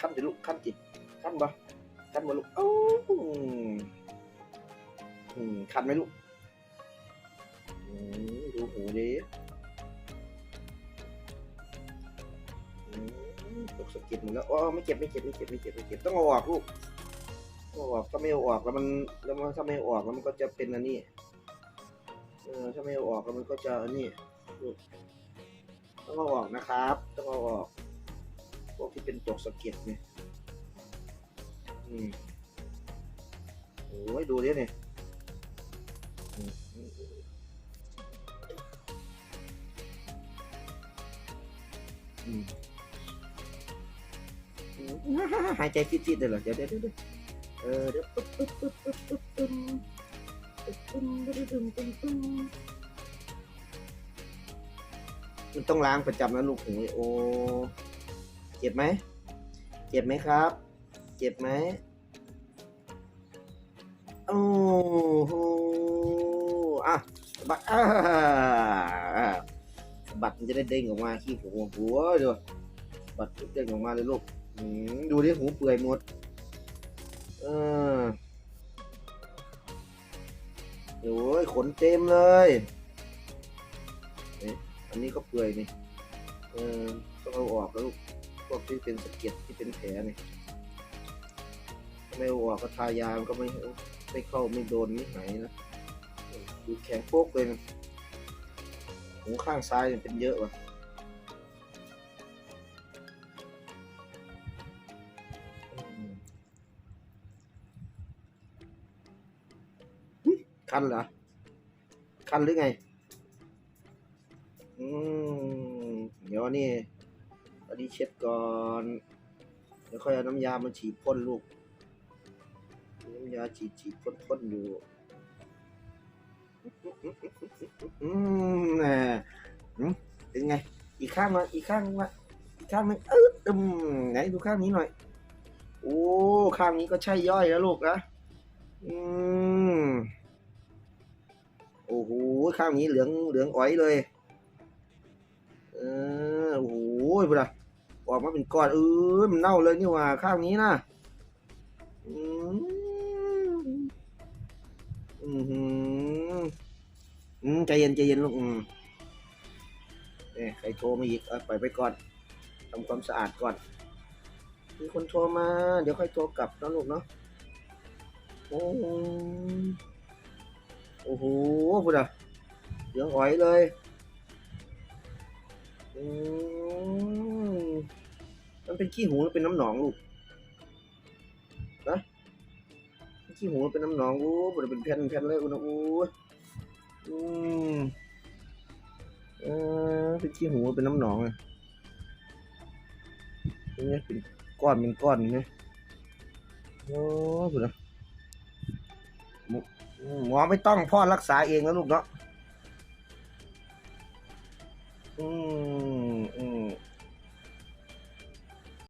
คันจิลูกคันจิคันบ่คันบ่ลูกโอ้อืมคันไหมลูกอืมดูหูดิอืมตกสะเก็ดหมดแล้วอ๋อไม่เจ็บไม่เจ็บไม่เจ็บไม่เจ็บไม่เจ็บต้องเอาออกลูกต้องออกถ้าไม่ออกแล้วมันแล้วมันถ้าไม่ออกแล้วมันก็จะเป็นอันนี้เออถ้าไม่ออกแล้วมันก็จะอันนี้ต้องเอาออกนะครับ ต้องเอาออก พวกที่เป็นตกสะเก็ดเนี่ยอืมโอ้ยดูดิเนี่ยหายใจฟิดๆเลยเหรอเดี๋ยวเดี๋ยวเดี๋ยวเออเดี๋ยวปึ๊บปึ๊บปึ๊บปึ๊บปึ๊บปึ๊บปึ๊บปึ๊บปึ๊บปึ๊บปึ๊บปึ๊บมันต้องล้างประจำนะลูกหูโอ้ เจ็บไหม เจ็บไหมครับ เจ็บไหม โอ้โห อะสะบัดอ่าสะบัดมันจะได้เด้งออกมาขี้หัวหัวดี๋ยวสะบัดเด้งออกมาเลยลูกดูดิหูเปื่อยหมด เออโอ้ยขนเต็มเลยเอ๊ะอันนี้ก็เปื่อยนี่ เออต้องเอาออกแล้วลูก พวกที่เป็นสะเก็ดที่เป็นแผลเนี่ยไม่ออกก็ทายามันก็ไม่ไม่เข้าไม่โดนไม่หายนะดูแข็งโป๊กเลยนะหูข้างซ้ายเป็นเยอะว่ะคันเหรอ คันหรือไง อืม เดี๋ยวอัน นี่เช็ดก่อนเดี๋ยวค่อยเอาน้ำยามาฉีดพ่นลูกน้ำยาฉีดฉีดพ่นพ่นอยู่อืมแหน่อืมเป็นไง อีกข้างมาอีกข้างมาอีกข้างหนึงเอออืมไหนดูข้างนี้หน่อย โอ้ข้างนี้ก็ใช่ย่อยแล้วลูกนะอืมโอ้โหข้างนี้เหลืองเหลืองอ๋อยเลย เออโอ้โหพุ่นอะ ออกมาเป็นก้อนเออมันเน่าเลยนี่ว่าข้างนี้นะอืมอืมอืมใจเย็นใจเย็นลูกอืมเอ้ยใครโทรมาอีกเอาปล่อยไปก่อนทำความสะอาดก่อน มีคนโทรมา เดี๋ยวค่อยโทรกลับนะลูกเนาะโอ้โหโอ้โหพุ่นอะเหลืองอ๋อยเลยอืม เป็นขี้หูหรือเป็นน้ำหนองลูกนะขี้หูเป็นน้ำหนองโอ้บ่ได้เป็นแผ่นแผ่นเลยอุณหภูมิอืมเออเป็นขี้หูเป็นน้ำหนองเลยเป็นไงเป็นก้อนเป็นก้อนเนี่ยโอ้สุดนะหมอไม่ต้องพ่อรักษาเองนะลูกเนาะอืม